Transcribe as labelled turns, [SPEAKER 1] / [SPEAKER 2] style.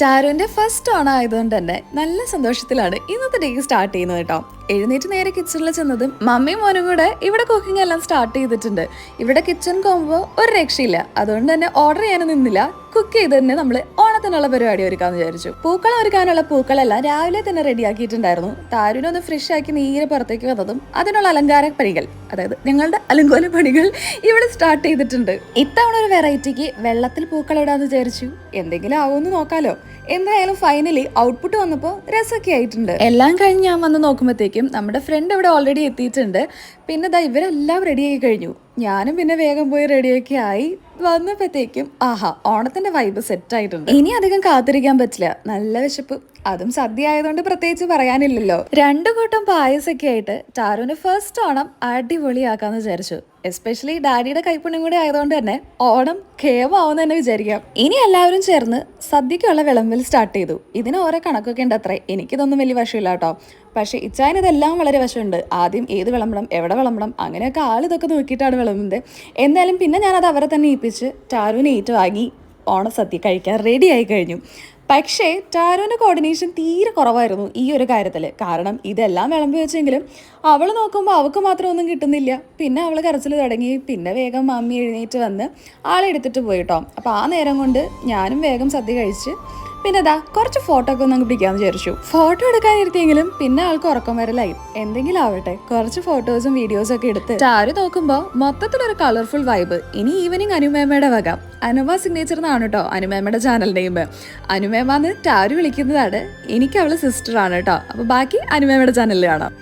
[SPEAKER 1] ടാരുവിന്റെ first on ആയതുകൊണ്ട് തന്നെ നല്ല സന്തോഷത്തിലാണ് ഇന്നത്തെ ഡേ സ്റ്റാർട്ട് ചെയ്യുന്നത് കേട്ടോ. എഴുന്നേറ്റ് നേരെ കിച്ചണിൽ ചെന്നതും മമ്മിയും മോനും കൂടെ ഇവിടെ കുക്കിംഗ് എല്ലാം സ്റ്റാർട്ട് ചെയ്തിട്ടുണ്ട്. ഇവിടെ കിച്ചൺ കോമ്പോ ഒരു രക്ഷയില്ല. അതുകൊണ്ട് തന്നെ ഓർഡർ ചെയ്യാൻ നിന്നില്ല. കുക്ക് ചെയ്ത് തന്നെ നമ്മൾ ഓണത്തിനുള്ള പരിപാടി ഒരുക്കാന്ന് വിചാരിച്ചു. പൂക്കളം ഒരുക്കാനുള്ള പൂക്കളെല്ലാം രാവിലെ തന്നെ റെഡിയാക്കിയിട്ടുണ്ടായിരുന്നു. ഒന്ന് ഫ്രഷ് ആക്കി നീരെ പുറത്തേക്ക് വന്നതും അതിനുള്ള അലങ്കാര പണികൾ അതായത് നിങ്ങളുടെ അലങ്കോല പണികൾ ഇവിടെ സ്റ്റാർട്ട് ചെയ്തിട്ടുണ്ട്. ഇത്തവണ ഒരു വെറൈറ്റിക്ക് വെള്ളത്തിൽ പൂക്കളം ഇടാന്ന് വിചാരിച്ചു. എന്തെങ്കിലും ആവുമെന്ന് നോക്കാലോ. എന്തായാലും ഫൈനലി ഔട്ട്പുട്ട് വന്നപ്പോൾ രസമൊക്കെ ആയിട്ടുണ്ട്. എല്ലാം കഴിഞ്ഞ് ഞാൻ വന്ന് നോക്കുമ്പോഴത്തേക്കും നമ്മുടെ ഫ്രണ്ട് ഇവിടെ ഓൾറെഡി എത്തിയിട്ടുണ്ട്. പിന്നെ ദാ ഇവരെല്ലാം റെഡിയായി കഴിഞ്ഞു. ഞാനും പിന്നെ വേഗം പോയി റെഡിയൊക്കെ ആയി. വന്നപ്പോഴത്തേക്കും ആഹാ ഓണത്തിന്റെ വൈബ് സെറ്റ് ആയിട്ടുണ്ട്. ഇനി അധികം കാത്തിരിക്കാൻ പറ്റില്ല. നല്ല വിശപ്പ്. അതും സദ്യ ആയതുകൊണ്ട് പ്രത്യേകിച്ച് പറയാനില്ലല്ലോ. രണ്ടു കൂട്ടം പായസൊക്കെ ആയിട്ട് ടാറുവിന് ഫസ്റ്റ് ഓണം അടിപൊളിയാക്കാന്ന് വിചാരിച്ചു. എസ്പെഷ്യലി ഡാഡിയുടെ കൈപ്പുണ്യം കൂടി ആയതുകൊണ്ട് തന്നെ ഓണം ഖേമാവെന്ന് തന്നെ വിചാരിക്കാം. ഇനി എല്ലാവരും ചേർന്ന് സദ്യക്കുള്ള വിളമ്പിൽ സ്റ്റാർട്ട് ചെയ്തു. ഇതിന് ഓരോ കണക്കൊക്കെ ഉണ്ട് അത്രേ. എനിക്കിതൊന്നും വലിയ വശമില്ല കേട്ടോ. പക്ഷേ ഇച്ചായന് ഇതെല്ലാം വളരെ വശമുണ്ട്. ആദ്യം ഏത് വിളമ്പണം എവിടെ വിളമ്പണം അങ്ങനെയൊക്കെ ആൾ ഇതൊക്കെ നോക്കിയിട്ടാണ് വിളമ്പുന്നത്. എന്തായാലും പിന്നെ ഞാനത് അവരെ തന്നെ ഏൽപ്പിച്ച് ടാരുവിനെ ഏറ്റുവാങ്ങി ഓണസദ്യ കഴിക്കാൻ റെഡി ആയി കഴിഞ്ഞു. പക്ഷേ ടാരോന്റെ കോർഡിനേഷൻ തീരെ കുറവായിരുന്നു ഈ ഒരു കാര്യത്തിൽ കാരണം ഇതെല്ലാം വിളമ്പി വെച്ചെങ്കിലും അവൾ നോക്കുമ്പോൾ അവൾക്ക് മാത്രം ഒന്നും കിട്ടുന്നില്ല. പിന്നെ അവൾ കരച്ചിൽ തുടങ്ങി. പിന്നെ വേഗം മമ്മി എഴുന്നേറ്റ് വന്ന് ആളെ എടുത്തിട്ട് പോയി കേട്ടോ അപ്പോൾ ആ നേരം കൊണ്ട് ഞാനും വേഗം സദ്യ കഴിച്ച് പിന്നെ അതാ കുറച്ച് ഫോട്ടോ ഒക്കെ ഒന്ന് പിടിക്കാമെന്ന് വിചാരിച്ചു. ഫോട്ടോ എടുക്കാനിരുത്തിയെങ്കിലും പിന്നെ ആൾക്ക് ഉറക്കം വരലായി. എന്തെങ്കിലും ആവട്ടെ കുറച്ച് ഫോട്ടോസും വീഡിയോസും ഒക്കെ എടുത്ത്. ആര് നോക്കുമ്പോൾ മൊത്തത്തിലൊരു കളർഫുൾ വൈബ് ഇനി ഈവനിങ് അനുമേമയുടെ വക. അനുമ സിഗ്നേച്ചർ എന്നാണ് കേട്ടോ അനുമേമയുടെ ചാനൽ നെയിം അനുമേമ്മ എന്ന് ടാരു വിളിക്കുന്നതാണ്. എനിക്ക് അവളെ സിസ്റ്ററാണ് കേട്ടോ അപ്പോൾ ബാക്കി അനുമേമയുടെ ചാനലിൽ കാണാം